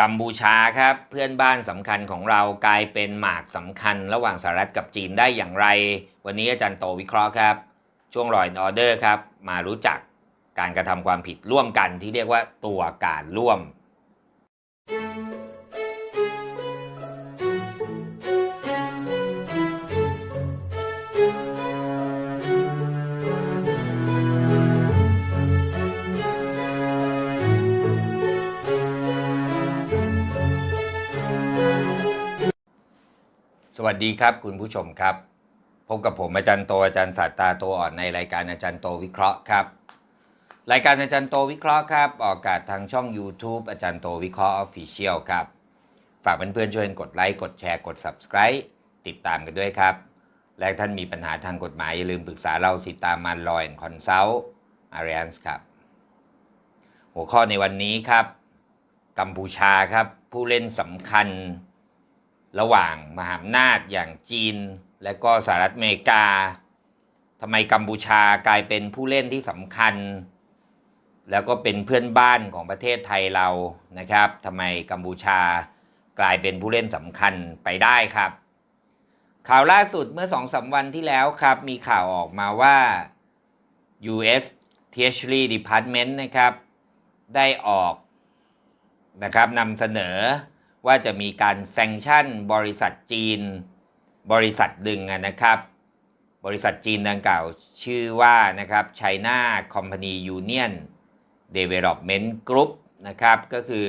กัมพูชาครับเพื่อนบ้านสำคัญของเรากลายเป็นหมากสำคัญ ระหว่างสหรัฐกับจีนได้อย่างไร วันนี้อาจารย์โตวิเคราะห์ครับ ช่วงรอยออเดอร์ครับ มารู้จักการกระทำความผิดร่วมกันที่เรียกว่าตัวการร่วม วัสดีครับคุณผู้ชมครับ พบกับผมอาจารย์โตอาจารย์ศาสตาโตอ่อนในรายการอาจารย์โตวิเคราะห์ครับ รายการอาจารย์โตวิเคราะห์ครับ ออกอากาศทางช่อง YouTube อาจารย์โตวิเคราะห์ออฟฟิเชียลครับ ฝากเพื่อนๆช่วยกดไลค์กดแชร์กด Subscribe ติดตามกันด้วยครับ และท่านมีปัญหาทางกฎหมายอย่าลืมปรึกษาเราสิตามันลอยคอนซัลท์อารีนส์ครับ หัวข้อในวันนี้ครับ กัมพูชาครับผู้เล่นสำคัญ ระหว่างมหาอำนาจอย่างจีน และก็สหรัฐอเมริกาทำไมกัมพูชากลายเป็นผู้เล่นที่สำคัญ แล้วก็เป็นเพื่อนบ้านของประเทศไทยเรานะครับทำไมกัมพูชากลายเป็นผู้เล่นสำคัญไปได้ครับ ข่าวล่าสุดเมื่อสองสาวันที่แล้วครับ มีข่าวออกมาว่า U.S. Treasury Department นะครับ ได้ออกนะครับนำเสนอ ว่าจะมีการแซงชั่นบริษัทจีน บริษัทหนึ่งนะครับ บริษัทจีนดังกล่าวชื่อว่านะครับ China Company Union Development Group นะครับ ก็คือ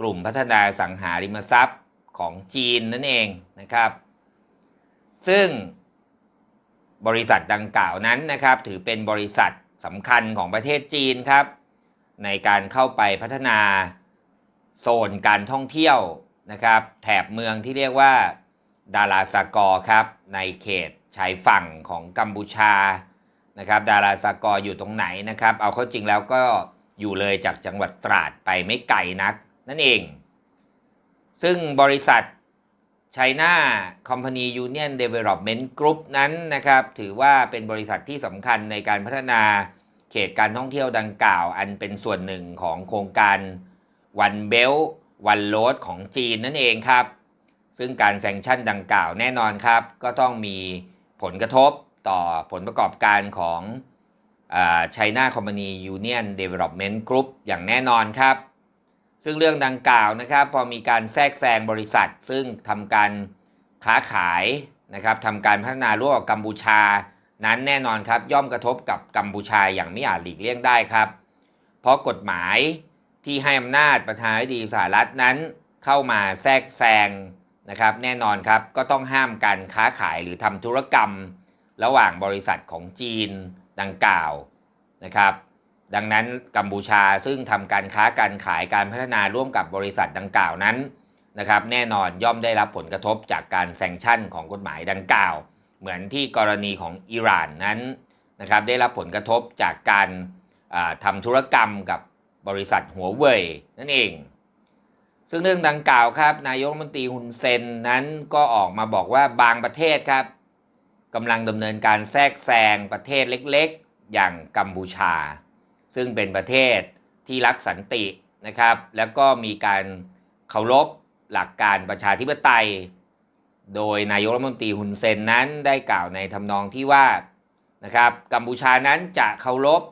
กลุ่มพัฒนาสังหาริมทรัพย์ของจีนนั่นเองนะครับ ซึ่งบริษัทดังกล่าวนั้นนะครับ ถือเป็นบริษัทสำคัญของประเทศจีนครับ ในการเข้าไปพัฒนาโซนการท่องเที่ยว นะครับแถบเมืองที่เรียกว่าดาราซากอครับในเขตชายฝั่งของกัมพูชานะครับดาราซากออยู่ตรงไหนนะครับเอาเข้าจริงแล้วก็อยู่เลยจากจังหวัดตราดไปไม่ไกลนัก นั่นเอง ซึ่งบริษัท China Company Union Development Group นั้นนะครับถือว่าเป็นบริษัทที่สำคัญในการพัฒนาเขตการท่องเที่ยวดังกล่าว อันเป็นส่วนหนึ่งของโครงการ One Belt One Road ของจีนนั่นเองครับ ซึ่งการแซงชั่นดังกล่าวแน่นอนครับ ก็ต้องมีผลกระทบต่อผลประกอบการของอ่า China Company Union Development Group อย่างแน่นอนครับ ซึ่งเรื่องดังกล่าวนะครับ พอมีการแทรกแซงบริษัท ซึ่งทำการค้าขายนะครับทำการพัฒนาร่วมกับกัมพูชา นั้นแน่นอนครับ ย่อมกระทบกับกัมพูชาอย่างไม่อาจหลีกเลี่ยงได้ครับ เพราะกฎหมาย ที่ให้อำนาจประธานาธิบดีสหรัฐนั้นเข้ามาแทรกแซงนะครับ แน่นอนครับก็ต้องห้ามการค้าขายหรือทำธุรกรรม ระหว่างบริษัทของจีนดังกล่าวนะครับ ดังนั้นกัมพูชาซึ่งทำการค้าการขายการพัฒนาร่วมกับบริษัทดังกล่าวนั้นนะครับ แน่นอนย่อมได้รับผลกระทบจากการแซงชั่นของกฎหมายดังกล่าว เหมือนที่กรณีของอิหร่านนั้นนะครับ ได้รับผลกระทบจากการทำธุรกรรมกับ บริษัทหัวเว่ยนั่นเอง ซึ่งเรื่องดังกล่าวครับ นายกรัฐมนตรีฮุนเซนนั้นก็ออกมาบอกว่าบางประเทศครับกำลังดำเนินการแทรกแซงประเทศเล็กๆ อย่างกัมพูชา ซึ่งเป็นประเทศที่รักสันตินะครับ แล้วก็มีการเคารพหลักการประชาธิปไตย โดยนายกรัฐมนตรีฮุนเซนนั้นได้กล่าวในทำนองที่ว่านะครับกัมพูชานั้นจะเคารพ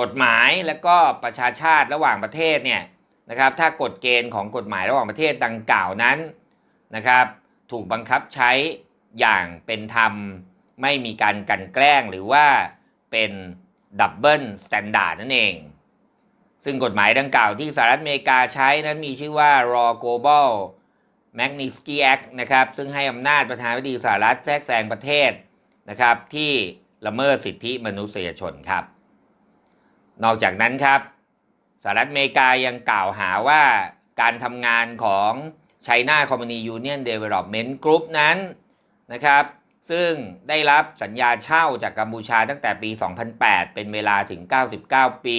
กฎหมายและก็ประชาชาติระหว่างประเทศเนี่ยนะครับถ้ากฎเกณฑ์ของกฎหมายระหว่างประเทศดังกล่าวนั้นนะครับถูกบังคับใช้อย่างเป็นธรรม ไม่มีการกันแกล้งหรือว่าเป็นดับเบิลสแตนดาร์ดนั่นเอง ซึ่งกฎหมายดังกล่าวที่สหรัฐอเมริกาใช้นั้นมีชื่อว่า Raw Global Magnitsky Act นะครับซึ่งให้อำนาจประธานาธิบดีสหรัฐแทรกแซงประเทศนะครับที่ละเมิดสิทธิมนุษยชนครับ นอกจากนั้นครับสหรัฐอเมริกายังกล่าวหาว่าการทำงานของ China Company Union Development Group นั้นนะครับ ซึ่งได้รับสัญญาเช่าจากกัมพูชาตั้งแต่ปี 2008 เป็นเวลาถึง 99 ปี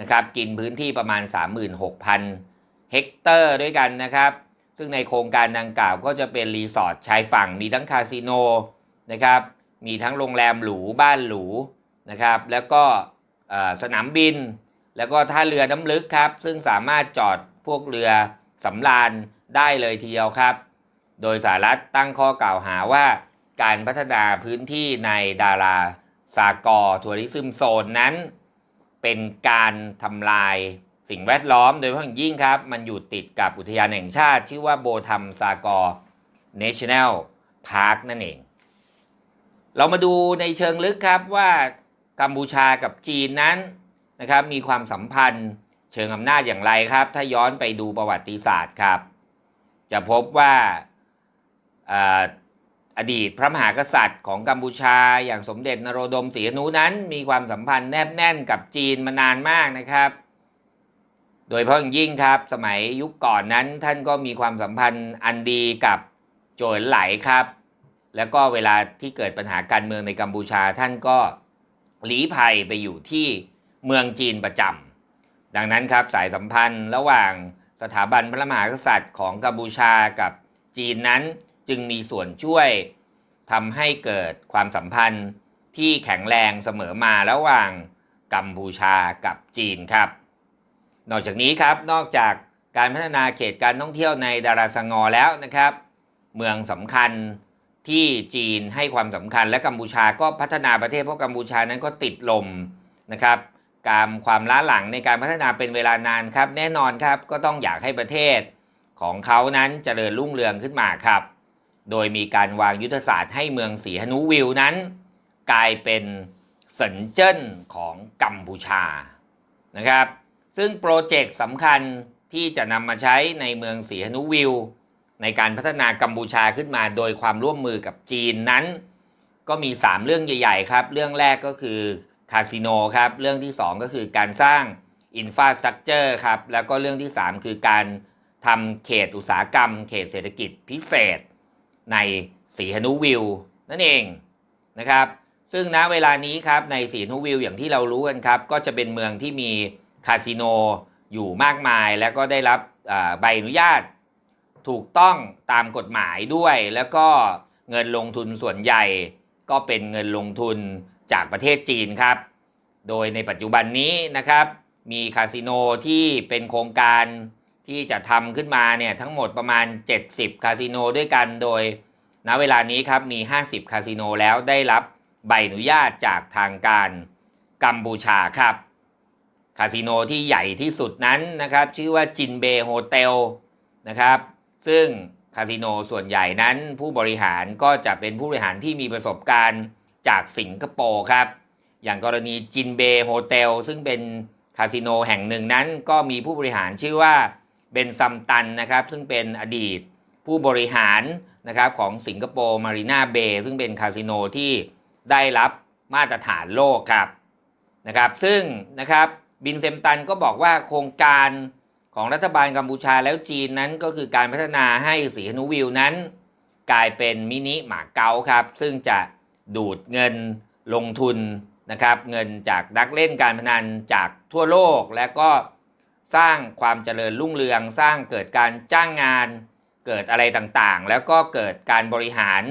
นะครับกินพื้นที่ประมาณ 36,000 เฮกเตอร์ด้วยกันนะครับ ซึ่งในโครงการดังกล่าวก็จะเป็นรีสอร์ทชายฝั่งมีทั้งคาสิโนนะครับมีทั้งโรงแรมหรูบ้านหรูนะครับแล้วก็ สนามบิน แล้วก็ท่าเรือน้ำลึกครับ ซึ่งสามารถจอดพวกเรือสำราญได้เลยทีเดียวครับ โดยสหรัฐตั้งข้อกล่าวหาว่าการพัฒนาพื้นที่ในดาราสากอทัวริซึมโซนนั้น เป็นการทำลายสิ่งแวดล้อมโดยเฉพาะอย่างยิ่งครับ มันอยู่ติดกับอุทยานแห่งชาติ ชื่อว่าโบทัมซากอ National Park นั่นเอง เรามาดูในเชิงลึกครับว่า กัมพูชากับจีนนั้นนะครับมีความสัมพันธ์เชิงอำนาจอย่างไรครับ ถ้าย้อนไปดูประวัติศาสตร์ครับ จะพบว่าอดีตพระมหากษัตริย์ของกัมพูชา อย่างสมเด็จนโรดมศรีอนุนั้น มีความสัมพันธ์แนบแน่นกับจีนมานานมากนะครับ โดยเฉพาะอย่างยิ่งครับ สมัยยุคก่อนนั้นท่านก็มีความสัมพันธ์อันดีกับโจวไหลครับ แล้วก็เวลาที่เกิดปัญหาการเมืองในกัมพูชาท่านก็ หลีภัยไปอยู่ที่เมืองจีนประจำดังนั้นครับสายสัมพันธ์ระหว่างสถาบันพระมหากษัตริย์ของกัมพูชากับจีนนั้นจึงมีส่วนช่วยทำให้เกิดความสัมพันธ์ที่แข็งแรงเสมอมาระหว่างกัมพูชากับจีนครับ นอกจากนี้ครับนอกจากการพัฒนาเขตการท่องเที่ยวในดาราสงอแล้วนะครับ เมืองสำคัญ ที่จีนให้ความสำคัญและกัมพูชาก็พัฒนาประเทศเพราะกัมพูชานั้นก็ติดลมนะครับการความล้าหลังในการพัฒนาเป็นเวลานานครับ แน่นอนครับก็ต้องอยากให้ประเทศของเขานั้นเจริญรุ่งเรืองขึ้นมาครับ โดยมีการวางยุทธศาสตร์ให้เมืองสีหนุวิวนั้น กลายเป็นสัญเจิ้นของกัมพูชานะครับ ซึ่งโปรเจกต์สำคัญที่จะนำมาใช้ในเมืองสีหนุวิว ในการพัฒนากัมพูชาขึ้นมาโดยความร่วมมือกับจีนนั้น ก็มี 3 เรื่องใหญ่ๆครับ เรื่องแรกก็คือคาสิโนครับ เรื่องที่ 2 ก็คือการสร้างอินฟาสตรักเจอร์ครับ แล้วก็เรื่องที่ 3 คือการทำเขตอุตสาหกรรม เขตเศรษฐกิจพิเศษ ในสีหนุวิวนั่นเองนะครับ ซึ่งณเวลานี้ครับในสีหนุวิวอย่างที่เรารู้กันครับ ก็จะเป็นเมืองที่มีคาสิโนอยู่มากมาย แล้วก็ได้รับใบอนุญาต ถูกต้องตามกฎหมายด้วย แล้วก็เงินลงทุนส่วนใหญ่ ก็เป็นเงินลงทุนจากประเทศจีนครับ โดยในปัจจุบันนี้นะครับ มีคาสิโนที่เป็นโครงการที่จะทำขึ้นมาเนี่ยทั้งหมดประมาณ 70 คาสิโนด้วยกันโดยณเวลานี้ครับมี 50 คาสิโนแล้วได้รับใบอนุญาตจากทางการกัมพูชาครับ คาสิโนที่ใหญ่ที่สุดนั้นนะครับ ชื่อว่าจินเบโฮเทลนะครับ ซึ่งคาสิโนส่วนใหญ่นั้นผู้บริหารก็จะเป็นผู้บริหารที่มีประสบการณ์จากสิงคโปร์ครับ อย่างกรณีจินเบโฮเทลซึ่งเป็นคาสิโนแห่งหนึ่งนั้นก็มีผู้บริหารชื่อว่าเบนซัมตันนะครับ ซึ่งเป็นอดีตผู้บริหารนะครับของสิงคโปร์มารีนาเบย์ซึ่งเป็นคาสิโนที่ได้รับมาตรฐานโลกครับนะครับ ซึ่งนะครับบินเซมตันก็บอกว่าโครงการ ของรัฐบาลกัมพูชาแล้วจีนนั้นก็คือการพัฒนาให้สีหนุวิวนั้น กลายเป็นมินิหมาเก๊าครับ ซึ่งจะดูดเงินลงทุนนะครับเงินจากนักเล่นการพนันจากทั่วโลก และก็สร้างความเจริญรุ่งเรือง สร้างเกิดการจ้างงาน เกิดอะไรต่างๆ แล้วก็เกิดการบริหาร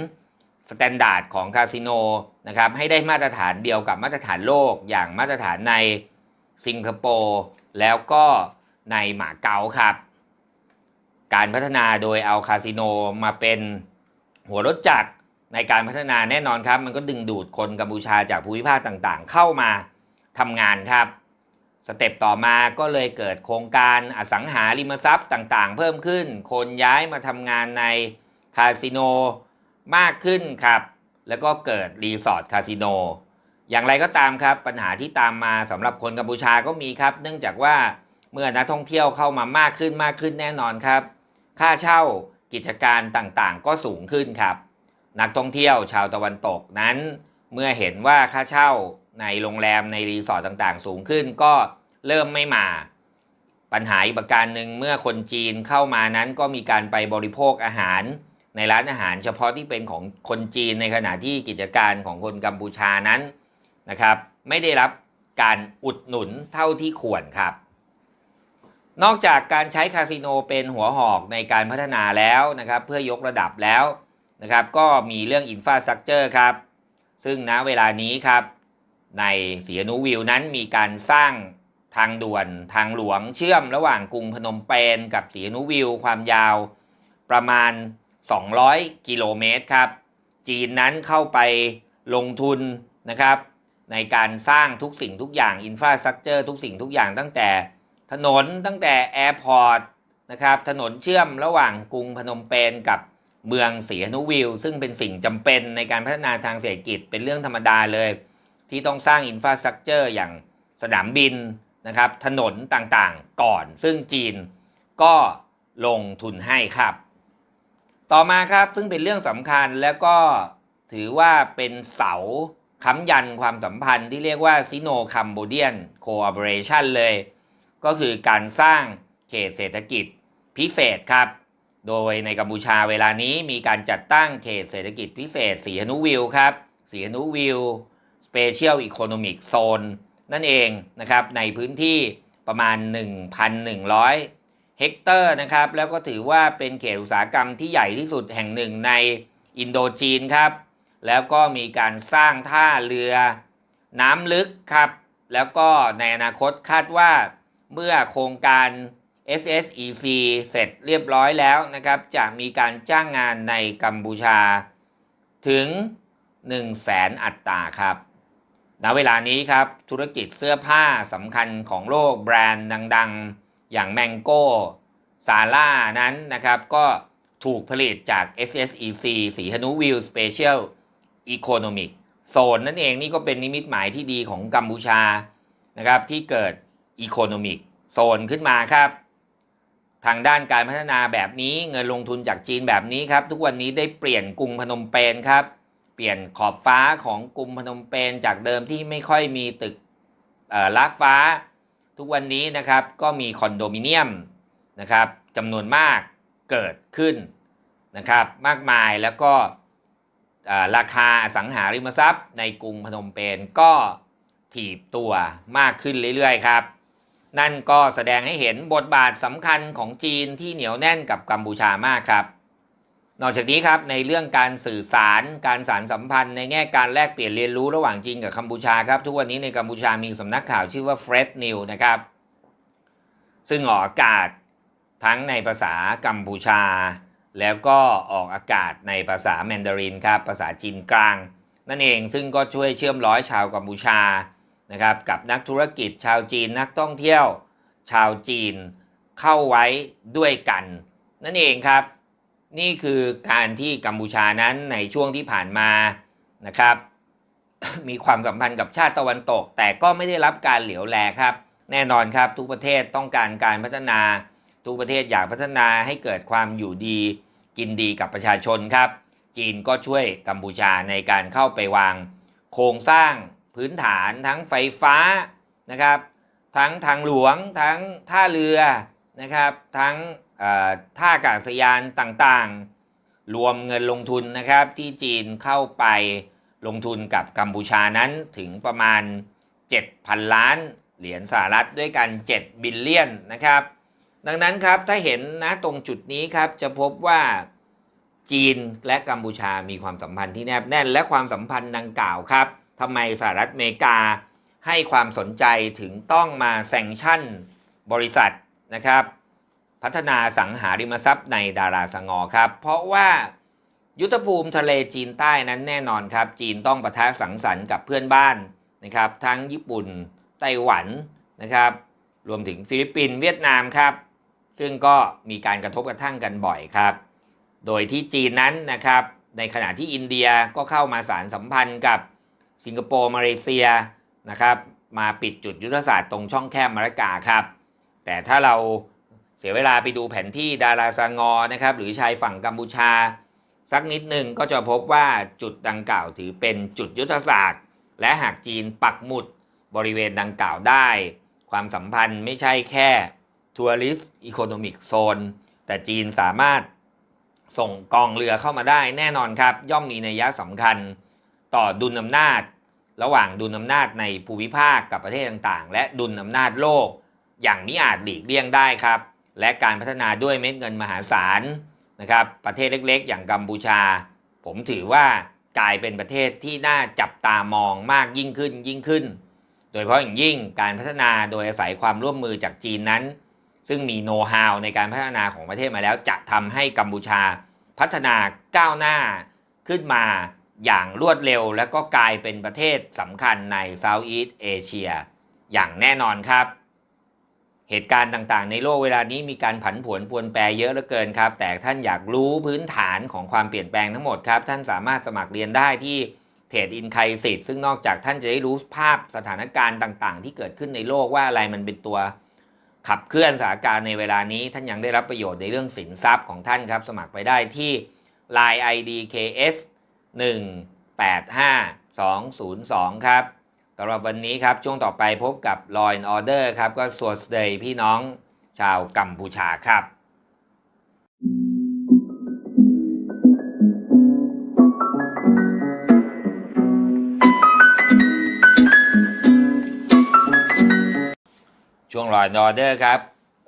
สแตนดาร์ดของคาสิโนนะครับให้ได้มาตรฐานเดียวกับมาตรฐานโลกอย่างมาตรฐานในสิงคโปร์แล้วก็ ในหมาเก๊าครับ การพัฒนาโดยเอาคาสิโนมาเป็นหัวรถจักรในการพัฒนาแน่นอนครับ มันก็ดึงดูดคนกัมพูชาจากภูมิภาคต่างๆ เข้ามาทำงานครับ สเต็ปต่อมาก็เลยเกิดโครงการอสังหาริมทรัพย์ต่างๆ เพิ่มขึ้น คนย้ายมาทำงานในคาสิโนมากขึ้นครับ แล้วก็เกิดรีสอร์ทคาสิโนอย่างไรก็ตามครับ ปัญหาที่ตามมาสำหรับคนกัมพูชาก็มีครับ เนื่องจากว่า เมื่อนักท่องเที่ยวเข้ามามากขึ้นมากขึ้นแน่นอนครับ ค่าเช่ากิจการต่างๆ ก็สูงขึ้นครับ นักท่องเที่ยวชาวตะวันตกนั้น เมื่อเห็นว่าค่าเช่าในโรงแรมในรีสอร์ทต่างๆ สูงขึ้นก็เริ่มไม่มา ปัญหาอีกประการหนึ่งเมื่อคนจีนเข้ามานั้นก็มีการไปบริโภคอาหาร ในร้านอาหารเฉพาะที่เป็นของคนจีนในขณะที่กิจการของคนกัมพูชานั้นนะครับ ไม่ได้รับการอุดหนุนเท่าที่ควรครับ นอกจากการใช้คาสิโนเป็นหัวหอกในการพัฒนาแล้วนะครับ เพื่อยกระดับแล้วนะครับ ก็มีเรื่องอินฟาสตรักเจอร์ครับ ซึ่งณเวลานี้ครับ ในสีนุวิวนั้นมีการสร้างทางด่วนทางหลวงเชื่อมระหว่างกรุงพนมเปญกับสีนุวิวความยาวประมาณ 200 กิโลเมตรครับ จีนนั้นเข้าไปลงทุนนะครับ ในการสร้างทุกสิ่งทุกอย่างอินฟราสตรักเจอร์ทุกสิ่งทุกอย่างตั้งแต่ ถนนตั้งแต่แอร์พอร์ตนะครับถนนเชื่อมระหว่างกรุงพนมเปญกับเมืองสีนุวิว ซึ่งเป็นสิ่งจำเป็นในการพัฒนาทางเศรษฐกิจเป็นเรื่องธรรมดาเลย ที่ต้องสร้างอินฟราสตรักเจอร์อย่างสนามบินนะครับถนนต่างๆก่อน ซึ่งจีนก็ลงทุนให้ครับ ต่อมาครับซึ่งเป็นเรื่องสำคัญแล้วก็ถือว่าเป็นเสาค้ำยันความสัมพันธ์ที่เรียกว่าซิโนคัมโบเดียนโคอ p o r a t i o n เลย ก็คือการสร้างเขตเศรษฐกิจพิเศษครับ โดยในกัมพูชาเวลานี้มีการจัดตั้งเขตเศรษฐกิจพิเศษสีหนุวิวครับสีหนุวิว Special Economic Zone นั่นเองนะครับในพื้นที่ประมาณ 1,100 เฮกเตอร์นะครับ แล้วก็ถือว่าเป็นเขตอุตสาหกรรมที่ใหญ่ที่สุดแห่งหนึ่งในอินโดจีนครับ แล้วก็มีการสร้างท่าเรือน้ำลึกครับ แล้วก็ในอนาคตคาดว่า เมื่อโครงการ SSEC เสร็จเรียบร้อยแล้วนะครับ จะมีการจ้างงานในกัมพูชาถึง 1 0 0 0 0แสนอัตราครับณเวลานี้ครับ ธุรกิจเสื้อผ้าสำคัญของโลกแบรนด์ดังๆ อย่างแมงโก้ซาร่านั้นนะครับ ก็ถูกผลิตจาก SSEC สีหนุวิล Special Economic Zone นั่นเองนี่ก็เป็นนิมิตหมายที่ดีของกัมพูชานะครับที่เกิด Economic Zone ขึ้นมาครับ ทางด้านการพัฒนาแบบนี้เงินลงทุนจากจีนแบบนี้ครับ ทุกวันนี้ได้เปลี่ยนกรุงพนมเปญครับ เปลี่ยนขอบฟ้าของกรุงพนมเปญจากเดิมที่ไม่ค่อยมีตึกลักฟ้า ทุกวันนี้นะครับก็มีคอนโดมิเนียมนะครับจำนวนมากเกิดขึ้นนะครับมากมายแล้วก็ราคาสังหาริมทรัพย์ในกรุงพนมเปญก็ถีบตัวมากขึ้นเรื่อยๆครับ นั่นก็แสดงให้เห็นบทบาทสำคัญของจีนที่เหนียวแน่นกับกัมพูชามากครับ นอกจากนี้ครับในเรื่องการสื่อสารการสารสัมพันธ์ในแง่การแลกเปลี่ยนเรียนรู้ระหว่างจีนกับกัมพูชาครับ ทุกวันนี้ในกัมพูชามีสำนักข่าวชื่อว่า f r e d News นะครับ ซึ่งออกอากาศทั้งในภาษากัมพูชา แล้วก็ออกอากาศในภาษาแมนดารินครับภาษาจีนกลาง นั่นเองซึ่งก็ช่วยเชื่อมร้อยชาวกัมพูชา นะครับกับนักธุรกิจชาวจีนนักท่องเที่ยว ชาวจีนเข้าไว้ด้วยกัน นั่นเองครับ นี่คือการที่กัมพูชานั้นในช่วงที่ผ่านมานะครับ มีความสัมพันธ์กับชาติตะวันตก แต่ก็ไม่ได้รับการเหลียวแลครับ แน่นอนครับทุกประเทศต้องการการพัฒนา ทุกประเทศอยากพัฒนาให้เกิดความอยู่ดี กินดีกับประชาชนครับ จีนก็ช่วยกัมพูชาในการเข้าไปวาง โครงสร้าง พื้นฐานทั้งไฟฟ้านะครับ ทั้งทางหลวงทั้งท่าเรือนะครับ ทั้งท่าอากาศยานต่างๆ รวมเงินลงทุนนะครับที่จีนเข้าไปลงทุนกับกัมพูชานั้นถึงประมาณ 7,000 ล้านเหรียญสหรัฐด้วยกัน 7 บิลเลียนนะครับ ดังนั้นครับถ้าเห็นนะตรงจุดนี้ครับจะพบว่าจีนและกัมพูชามีความสัมพันธ์ที่แนบแน่น และความสัมพันธ์ดังกล่าวครับ ทำไมสหรัฐอเมริกาให้ความสนใจถึงต้องมาแซงชั่นบริษัทนะครับ พัฒนาสังหาริมทรัพย์ในดาราสงอครับ เพราะว่ายุทธภูมิทะเลจีนใต้นั้นแน่นอนครับ จีนต้องประทะสังสรรค์กับเพื่อนบ้านนะครับ ทั้งญี่ปุ่นไต้หวันนะครับ รวมถึงฟิลิปปินส์เวียดนามครับ ซึ่งก็มีการกระทบกระทั่งกันบ่อยครับ โดยที่จีนนั้นนะครับ ในขณะที่อินเดียก็เข้ามาสารสัมพันธ์กับ สิงคโปร์มาเลเซียนะครับมาปิดจุดยุทธศาสตร์ตรงช่องแคบมาละกาครับ แต่ถ้าเราเสียเวลาไปดูแผนที่ดาราซางอนะครับหรือชายฝั่งกัมพูชา สักนิดหนึ่งก็จะพบว่าจุดดังกล่าวถือเป็นจุดยุทธศาสตร์ และหากจีนปักหมุดบริเวณดังกล่าวได้ ความสัมพันธ์ไม่ใช่แค่ทัวริสอีโคโนมิกโซนแต่จีนสามารถส่งกองเรือเข้ามาได้แน่นอนครับ ย่อมมีนัยยะสำคัญ ต่อดุลอำนาจ ระหว่างดุลอำนาจในภูมิภาคกับประเทศต่างๆ และดุลอำนาจโลก อย่างมิอาจหลีกเลี่ยงได้ครับ และการพัฒนาด้วยเม็ดเงินมหาศาลนะครับประเทศเล็กๆ อย่างกัมพูชา ผมถือว่ากลายเป็นประเทศที่น่าจับตามองมากยิ่งขึ้นยิ่งขึ้น โดยเฉพาะอย่างยิ่งการพัฒนาโดยอาศัยความร่วมมือจากจีนนั้น ซึ่งมีโน้ตฮาวในการพัฒนาของประเทศมาแล้วจะทำให้กัมพูชาพัฒนาก้าวหน้าขึ้นมา อย่างรวดเร็วและก็กลายเป็นประเทศสำคัญในเซาท์อีสเอเชียอย่างแน่นอนครับ เหตุการณ์ต่างๆ ในโลกเวลานี้มีการผันผวนปวนแปรเยอะเหลือเกินครับ แต่ท่านอยากรู้พื้นฐานของความเปลี่ยนแปลงทั้งหมดครับ ท่านสามารถสมัครเรียนได้ที่เพจอินไคสิตซึ่งนอกจากท่านจะได้รู้ภาพสถานการณ์ต่างๆ ที่เกิดขึ้นในโลกว่าอะไรมันเป็นตัวขับเคลื่อนสถานการณ์ในเวลานี้ท่านยังได้รับประโยชน์ในเรื่องสินทรัพย์ของท่านครับ สมัครไปได้ที่ Line ID KS 185202 ครับสำหรับวันนี้ครับ ช่วงต่อไปพบกับ Law and Order ครับ ก็สวสเดย์พี่น้องชาวกัมพูชาครับช่วงรอยออเดอร์ครับ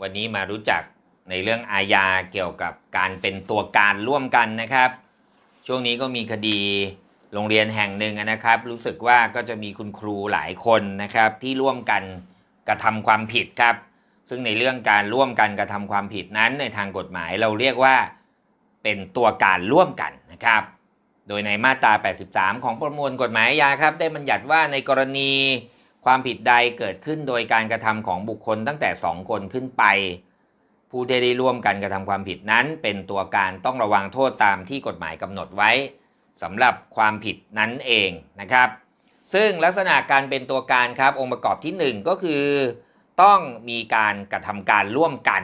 วันนี้มารู้จักในเรื่องอาญาเกี่ยวกับการเป็นตัวการร่วมกันนะครับ ช่วงนี้ก็มีคดีโรงเรียนแห่งหนึ่งนะครับ รู้สึกว่าก็จะมีคุณครูหลายคนนะครับ ที่ร่วมกันกระทำความผิดครับ ซึ่งในเรื่องการร่วมกันกระทำความผิดนั้นในทางกฎหมายเราเรียกว่าเป็นตัวการร่วมกันนะครับ โดยในมาตรา 83 ของประมวลกฎหมายอาญาครับ ได้บัญญัติว่าในกรณีความผิดใดเกิดขึ้นโดยการกระทำของบุคคลตั้งแต่ 2 คนขึ้นไป ผู้ที่ได้ร่วมกันกระทำความผิดนั้นเป็นตัวการต้องระวังโทษตามที่กฎหมายกำหนดไว้สำหรับความผิดนั้นเองนะครับ ซึ่งลักษณะการเป็นตัวการครับองค์ประกอบที่ 1 ก็คือ ต้องมีการกระทำการร่วมกัน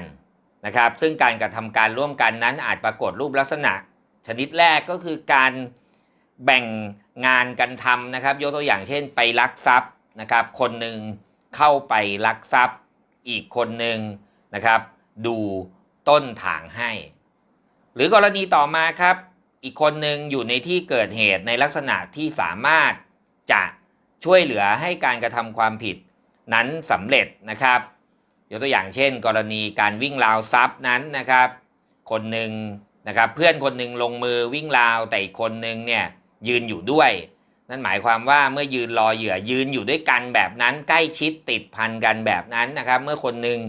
นะครับ ซึ่งการกระทำการร่วมกันนั้นอาจปรากฏรูปลักษณะ ชนิดแรกก็คือการแบ่งงานกันทำนะครับ ยกตัวอย่างเช่น ไปลักทรัพย์นะครับ คนหนึ่งเข้าไปลักทรัพย์ อีกคนหนึ่งนะครับ ดูต้นทางให้ หรือกรณีต่อมาครับ อีกคนหนึ่งอยู่ในที่เกิดเหตุในลักษณะที่สามารถจะช่วยเหลือให้การกระทำความผิดนั้นสำเร็จนะครับ ยกตัวอย่างเช่น กรณีการวิ่งราวทรัพย์นั้นนะครับ คนหนึ่งนะครับเพื่อนคนหนึ่งลงมือวิ่งราวแต่อีกคนหนึ่งเนี่ยยืนอยู่ด้วย นั่นหมายความว่าเมื่อยืนรอเหยื่อยืนอยู่ด้วยกันแบบนั้น ใกล้ชิดติดพันกันแบบนั้นนะครับ เมื่อคนหนึ่ง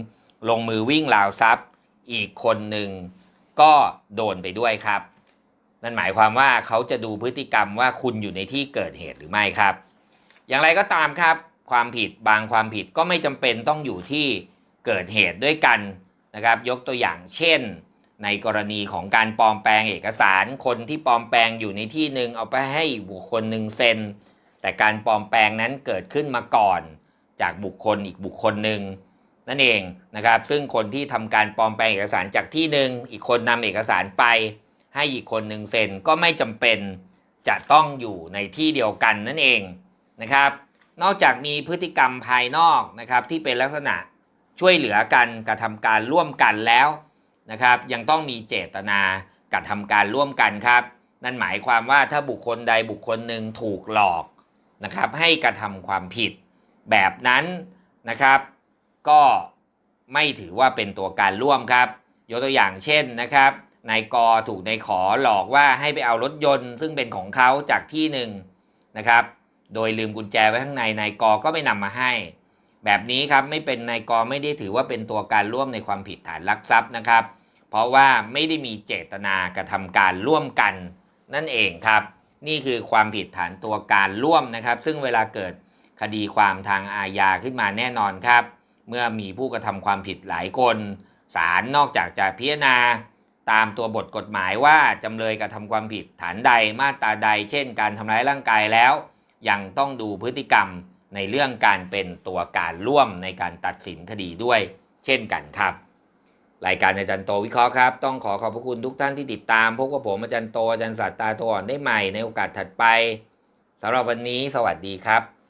ลงมือวิ่งราวทรัพย์ อีกคนหนึ่งก็โดนไปด้วยครับ นั่นหมายความว่าเขาจะดูพฤติกรรมว่าคุณอยู่ในที่เกิดเหตุหรือไม่ครับ อย่างไรก็ตามครับ ความผิดบางความผิดก็ไม่จำเป็นต้องอยู่ที่เกิดเหตุด้วยกันนะครับ ยกตัวอย่างเช่น ในกรณีของการปลอมแปลงเอกสารคนที่ปลอมแปลงอยู่ในที่หนึ่งเอาไปให้บุคคลหนึ่งเซ็นแต่การปลอมแปลงนั้นเกิดขึ้นมาก่อน จากบุคคลอีกบุคคลหนึ่ง นั่นเองนะครับ ซึ่งคนที่ทำการปลอมแปลงเอกสารจากที่หนึ่งอีกคนนำเอกสารไป ให้อีกคนหนึ่งเซ็นก็ไม่จำเป็นจะต้องอยู่ในที่เดียวกันนั่นเองนะครับ นอกจากมีพฤติกรรมภายนอกนะครับที่เป็นลักษณะช่วยเหลือกันกระทำการร่วมกันแล้วนะครับ ยังต้องมีเจตนากระทำการร่วมกันครับ นั่นหมายความว่าถ้าบุคคลใดบุคคลหนึ่งถูกหลอกนะครับ ให้กระทำความผิดแบบนั้นนะครับ ก็ไม่ถือว่าเป็นตัวการร่วมครับ ยกตัวอย่างเช่นนะครับนายกถูกนายขอหลอกว่าให้ไปเอารถยนต์ ซึ่งเป็นของเขาจากที่หนึ่งนะครับ โดยลืมกุญแจไว้ข้างในนายกก็ไม่นำมาให้ แบบนี้ครับไม่เป็นนายกไม่ได้ถือว่าเป็นตัวการร่วมในความผิดฐานลักทรัพย์นะครับ เพราะว่าไม่ได้มีเจตนากระทำการร่วมกันนั่นเองครับ นี่คือความผิดฐานตัวการร่วมนะครับ ซึ่งเวลาเกิดคดีความทางอาญาขึ้นมาแน่นอนครับ เมื่อมีผู้กระทำความผิดหลายคนศาลนอกจากจะพิจารณา ตามตัวบทกฎหมายว่าจำเลยกระทำความผิดฐานใดมาตราใด เช่น การทำร้ายร่างกายแล้ว ยังต้องดูพฤติกรรมในเรื่องการเป็นตัวการร่วมในการตัดสินคดีด้วย เช่นกันครับ รายการอาจารย์โตวิเคราะห์ครับ ต้องขอขอบพระคุณทุกท่านที่ติดตามพบกับผมอาจารย์โตอาจารย์สัตตาตัวอ่อนได้ใหม่ในโอกาสถัดไปสำหรับวันนี้สวัสดีครับ